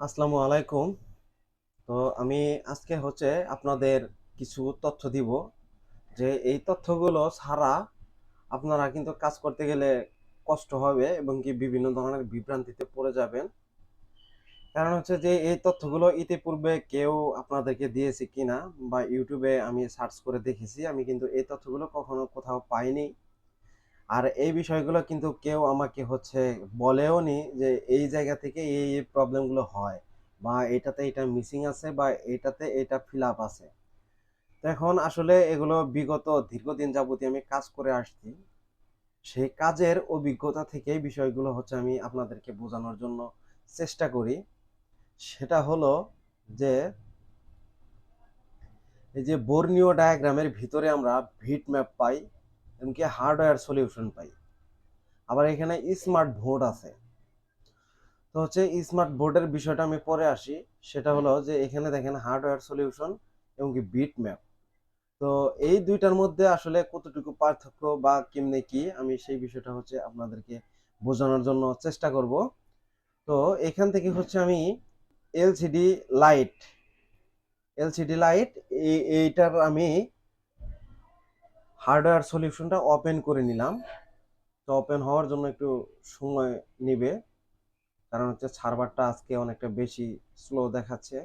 আসসালামু আলাইকুম। তো আমি আজকে হচ্ছে আপনাদের কিছু তথ্য দিব যে এই তথ্যগুলো ছাড়া আপনারা কিন্তু কাজ করতে গেলে কষ্ট হবে এবং কি বিভিন্ন ধরনের বিভ্রান্তিতে পড়ে যাবেন। কারণ হচ্ছে যে এই তথ্যগুলো ইতিপূর্বে কেউ আপনাদেরকে দিয়েছে কিনা বা ইউটিউবে আমি সার্চ করে দেখেছি, আমি কিন্তু এই তথ্যগুলো কখনো কোথাও পাইনি। আর এই বিষয়গুলো কিন্তু কেউ আমাকে হচ্ছে বলেও নি যে এই জায়গা থেকে এই এই প্রবলেমগুলো হয় বা এটাতে এটা মিসিং আছে বা এটাতে এটা ফিল আপ আছে। তো এখন আসলে এগুলো বিগত দীর্ঘদিন যাবতীয় আমি কাজ করে আসছি। সেই কাজের অভিজ্ঞতা থেকে বিষয়গুলো হচ্ছে আমি আপনাদেরকে বোঝানোর জন্য চেষ্টা করি। সেটা হলো যে এই যে বর্ণীয় ডায়াগ্রামের ভিতরে আমরা ভিট ম্যাপ পাই। এমনকি হার্ডওয়্যার সলিউশন পাই। আবার এখানে স্মার্ট বোর্ড আছে। তো হচ্ছে স্মার্ট বোর্ডের বিষয়টা আমি পরে আসি। সেটা হলো যে এখানে দেখেন হার্ডওয়্যার সলিউশন এবং কি বিট ম্যাপ তো এই দুইটার মধ্যে আসলে কতটুকু পার্থক্য বা কেমনে কি, আমি সেই বিষয়টা হচ্ছে আপনাদেরকে বোঝানোর জন্য চেষ্টা করব। তো এখান থেকে হচ্ছে আমি এলসিডি লাইট এলসিডি লাইট এইটার আমি হার্ডওয়্যার সলিউশনটা ওপেন করে নিলাম। তো ওপেন হওয়ার জন্য একটু সময় নেবে। কারণ হচ্ছে সার্ভারটা আজকে অনেকটা বেশি স্লো দেখাচ্ছে।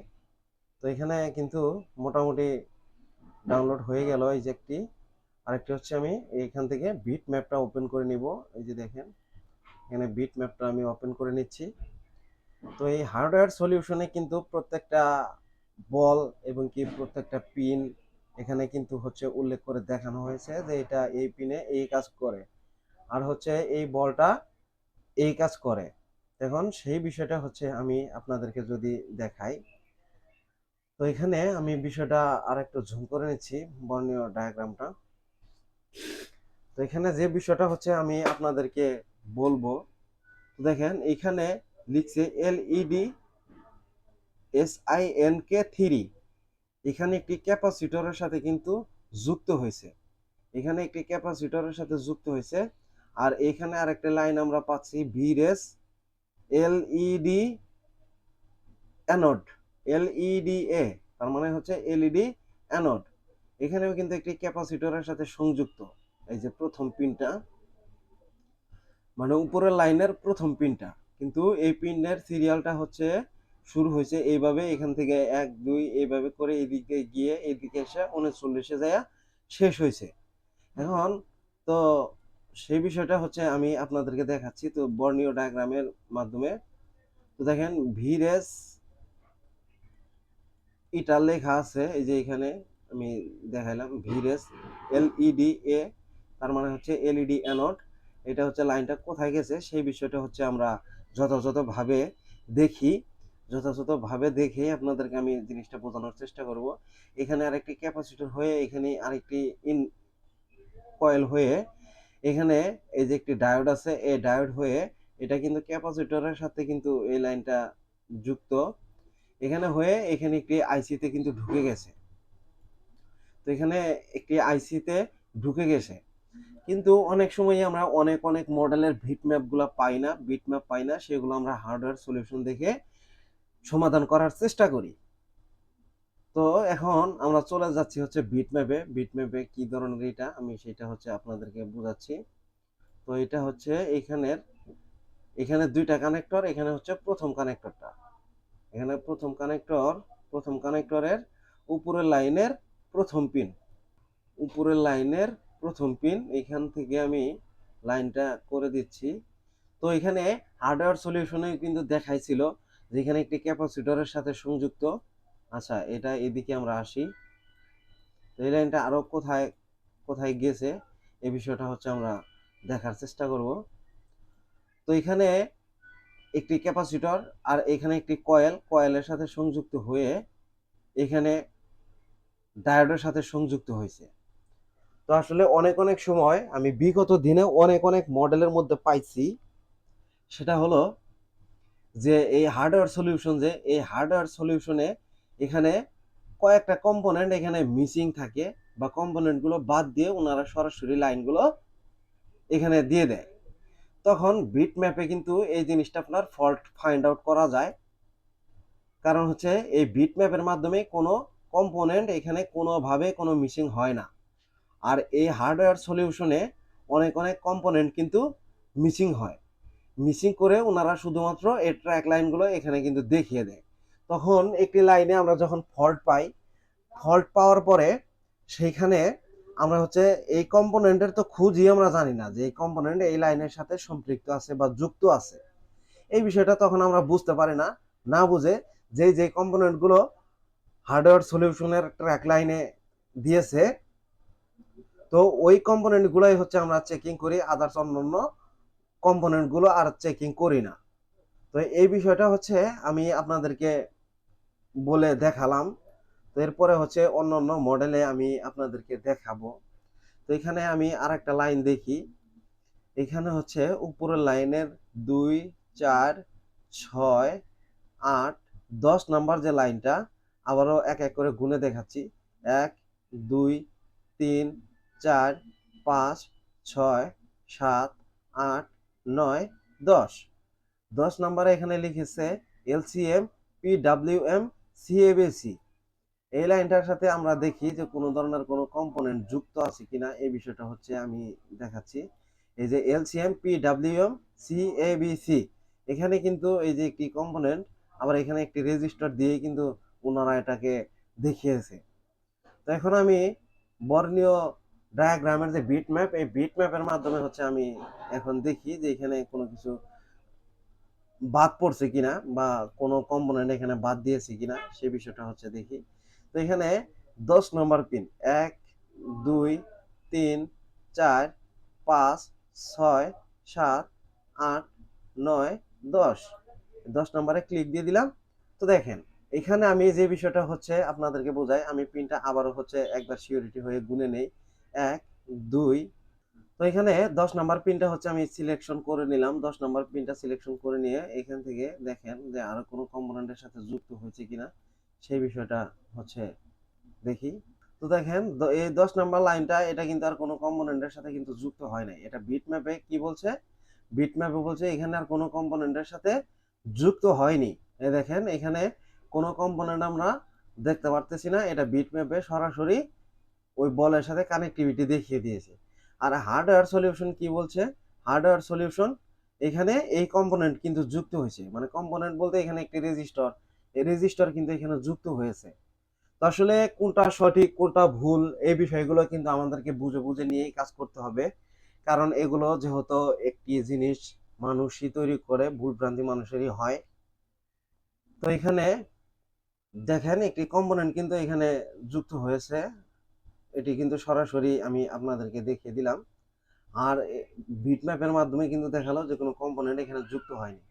তো এখানে কিন্তু মোটামুটি ডাউনলোড হয়ে গেল এই যে একটি। আরেকটি হচ্ছে আমি এইখান থেকে বিট ম্যাপটা ওপেন করে নিব। এই যে দেখেন, এখানে বিট ম্যাপটা আমি ওপেন করে নিচ্ছি। তো এই হার্ডওয়্যার সলিউশনে কিন্তু প্রত্যেকটা বল এবং কি প্রত্যেকটা পিন এখানে কিন্তু হচ্ছে উল্লেখ করে দেখানো হয়েছে যে এটা এই পিনে এই কাজ করে। আর হচ্ছে এই বলটা এই কাজ করে। এখন সেই বিষয়টা হচ্ছে আমি আপনাদেরকে যদি দেখাই। তো এখানে আমি বিষয়টা আর একটু ঝুম করে নিচ্ছি, বর্ণীয় ডায়াগ্রামটা তো এখানে যে বিষয়টা হচ্ছে আমি আপনাদেরকে বলব, দেখেন এখানে লিখছে LED S I N K three এখানে একটি ক্যাপাসিটরের সাথে কিন্তু যুক্ত হয়েছে। এখানে একটি ক্যাপাসিটরের সাথে যুক্ত হয়েছে আর এখানে আরেকটা লাইন আমরা পাচ্ছি ভিরেস এলইডি অ্যানোড এলইডি এ তার মানে হচ্ছে এলইডি অ্যানোড এখানেও কিন্তু একটি ক্যাপাসিটরের সাথে সংযুক্ত, এই যে প্রথম পিনটা মানে উপরের লাইনের প্রথম পিনটা। কিন্তু এই পিনের সিরিয়ালটা হচ্ছে শুরু হয়েছে এইভাবে, এখান থেকে এক, দুই, এইভাবে করে এদিকে গিয়ে এদিকে এসে উনচল্লিশে যায় শেষ হয়েছে। এখন তো সেই বিষয়টা হচ্ছে আমি আপনাদেরকে দেখাচ্ছি, তো বর্ণীয় ডায়াগ্রামের মাধ্যমে। তো দেখেন, ভিরেস ইটার লেখা আছে, এই যে এখানে আমি দেখাইলাম, ভিরেস এলইডি এ, তার মানে হচ্ছে এলইডি অ্যানোড এটা হচ্ছে লাইনটা কোথায় গেছে, সেই বিষয়টা হচ্ছে আমরা যথাযথভাবে দেখি। যথাযথভাবে দেখে আপনাদেরকে আমি জিনিসটা বোঝানোর চেষ্টা করব। এখানে আরেকটি ক্যাপাসিটর হয়ে এখানে আরেকটি ইন কয়েল হয়ে এখানে এই যে একটি ডায়োড আছে, এই ডায়োড হয়ে এটা কিন্তু ক্যাপাসিটরের সাথে কিন্তু এই লাইনটা যুক্ত। এখানে হয়ে এখানে একটি আইসিতে কিন্তু ঢুকে গেছে। তো এখানে একটি আইসিতে ঢুকে গেছে। কিন্তু অনেক সময় আমরা অনেক অনেক মডেলের ভিট ম্যাপগুলো পাই না বিট ম্যাপ পাই না, সেগুলো আমরা হার্ডওয়্যার সলিউশন দেখে সমাধান করার চেষ্টা করি। তো এখন আমরা চলে যাচ্ছি হচ্ছে বিট ম্যাপে বিট ম্যাপে কি ধরনের এটা? আমি সেটা হচ্ছে আপনাদেরকে বোঝাচ্ছি। তো এটা হচ্ছে এখানের, এখানে দুইটা কানেক্টর এখানে হচ্ছে প্রথম কানেক্টরটা এখানে প্রথম কানেক্টর প্রথম কানেক্টরের উপরের লাইনের প্রথম পিন উপরের লাইনের প্রথম পিন এখান থেকে আমি লাইনটা করে দিচ্ছি। তো এখানে হার্ডওয়্যার সলিউশনে কিন্তু দেখাইছিল। যে এখানে একটি ক্যাপাসিটরের সাথে সংযুক্ত। আচ্ছা এটা এদিকে আমরা আসি। এই লাইনটা আরও কোথায় কোথায় গেছে এই বিষয়টা হচ্ছে আমরা দেখার চেষ্টা করব। তো এখানে একটি ক্যাপাসিটর আর এখানে একটি কয়েল, কয়েলের সাথে সংযুক্ত হয়ে এখানে ডায়োডের সাথে সংযুক্ত হয়েছে। তো আসলে অনেক অনেক সময় আমি বিগত দিনে অনেক অনেক মডেলের মধ্যে পাইছি। সেটা হলো যে এই হার্ডওয়্যার সলিউশন যে এই হার্ডওয়্যার সলিউশনে এখানে কয়েকটা কম্পোনেন্ট এখানে মিসিং থাকে বা কম্পোনেন্টগুলো বাদ দিয়ে ওনারা সরাসরি লাইনগুলো এখানে দিয়ে দেয়। তখন বিট ম্যাপে কিন্তু এই জিনিসটা আপনার ফল্ট ফাইন্ড আউট করা যায়। কারণ হচ্ছে এই বিট ম্যাপের মাধ্যমে কোনো কম্পোনেন্ট এখানে কোনোভাবে কোনো মিসিং হয় না। আর এই হার্ডওয়্যার সলিউশনে অনেক অনেক কম্পোনেন্ট কিন্তু মিসিং হয়। মিসিং করে ওনারা শুধুমাত্র এই ট্র্যাক লাইনগুলো এখানে কিন্তু দেখিয়ে দেয়। তখন একটি লাইনে আমরা যখন ফল্ট পাই ফল্ট পাওয়ার পরে সেইখানে আমরা হচ্ছে এই কম্পোনেন্টের তো খুঁজই আমরা জানি না যে এই কম্পোনেন্ট এই লাইনের সাথে সম্পৃক্ত আছে বা যুক্ত আছে। এই বিষয়টা তখন আমরা বুঝতে পারি না না বুঝে যে যে কম্পোনেন্টগুলো হার্ডওয়্যার সলিউশনের ট্র্যাক লাইনে দিয়েছে, তো ওই কম্পোনেন্টগুলোই হচ্ছে আমরা চেকিং করি আদার্স অন্যান্য কম্পোনেন্টগুলো আর চেকিং করি না। তো এই বিষয়টা হচ্ছে আমি আপনাদেরকে বলে দেখালাম। তো এরপরে হচ্ছে অন্য অন্য মডেলে আমি আপনাদেরকে দেখাবো। তো এখানে আমি আর একটা লাইন দেখি। এখানে হচ্ছে উপরের লাইনের দুই, চার, ছয়, আট, দশ নাম্বার যে লাইনটা, আবারও এক এক করে গুনে দেখাচ্ছি। এক, দুই, তিন, চার, পাঁচ, ছয়, সাত, আট নয়, দশ। দশ নাম্বারে এখানে লিখেছে এলসিএম, পিডাব্লিউএম, সিএবিসি। এই লাইনটার সাথে আমরা দেখি যে কোনো ধরনের কোনো কম্পোনেন্ট যুক্ত আছে কিনা, এই বিষয়টা হচ্ছে আমি দেখাচ্ছি। এই যে এলসিএম, পিডাব্লিউএম, সিএবিসি। এখানে কিন্তু এই যে একটি কম্পোনেন্ট, আবার এখানে একটি রেজিস্টার দিয়ে কিন্তু ওনারা এটাকে দেখিয়েছে। তো এখন আমি বর্ণীয় ডায়াগ্রামের যে বিট ম্যাপ এই বিট ম্যাপের মাধ্যমে হচ্ছে আমি এখন দেখি যে এখানে কোনো কিছু বাদ পড়ছে কিনা বা কোনো কম্পোনেন্ট এখানে বাদ দিয়েছে কিনা সেই বিষয়টা হচ্ছে দেখি। তো এখানে দশ নম্বর পিন এক, দুই, তিন, চার, পাঁচ, ছয়, সাত, আট, নয়, দশ। দশ নম্বরে ক্লিক দিয়ে দিলাম। তো দেখেন, এখানে আমি যে বিষয়টা হচ্ছে আপনাদেরকে বোঝাই, আমি পিনটা আবারও হচ্ছে একবার সিওরিটি হয়ে গুনে নেই। এক, দুই। তো এখানে দশ নাম্বার পিনটা হচ্ছে আমি সিলেকশন করে নিলাম। দশ নাম্বার পিনটা সিলেকশন করে নিয়ে এখান থেকে দেখেন যে আরও কোনো কম্পোনেন্টের সাথে যুক্ত হয়েছে কিনা, সেই বিষয়টা হচ্ছে দেখি। তো দেখেন এই দশ নাম্বার লাইনটা এটা কিন্তু আর কোনো কম্পোনেন্টের সাথে কিন্তু যুক্ত হয় নাই। এটা বিট ম্যাপে কি বলছে? বিট ম্যাপে বলছে এখানে আর কোনো কম্পোনেন্টের সাথে যুক্ত হয়নি। এই দেখেন, এখানে কোনো কম্পোনেন্ট আমরা দেখতে পারতেছি না। এটা বিট ম্যাপে সরাসরি ওই বলের সাথে কানেক্টিভিটি দেখিয়ে দিয়েছে। আর হার্ডওয়্যার সলিউশন কি বলছে? হার্ডওয়্যার সলিউশন এখানে এই কম্পোনেন্ট কিন্তু যুক্ত হয়েছে। মানে কম্পোনেন্ট বলতে এখানে একটি রেজিস্টার এই রেজিস্টার কিন্তু এখানে যুক্ত হয়েছে। তো আসলে কোনটা সঠিক, কোনটা ভুল, এই বিষয়গুলো কিন্তু আমাদেরকে বুঝে বুঝে নিয়েই কাজ করতে হবে। কারণ এগুলো যেহেতু একটি জিনিস মানুষই তৈরি করে ভুল ভ্রান্তি মানুষেরই হয়। তো এখানে দেখেন একটি কম্পোনেন্ট কিন্তু এখানে যুক্ত হয়েছে। এটি কিন্তু সরাসরি আমি আপনাদেরকে দেখিয়ে দিলাম। আর বিটম্যাপের মাধ্যমে কিন্তু দেখাল যে কোনো কম্পোনেন্ট এখানে যুক্ত হয়নি।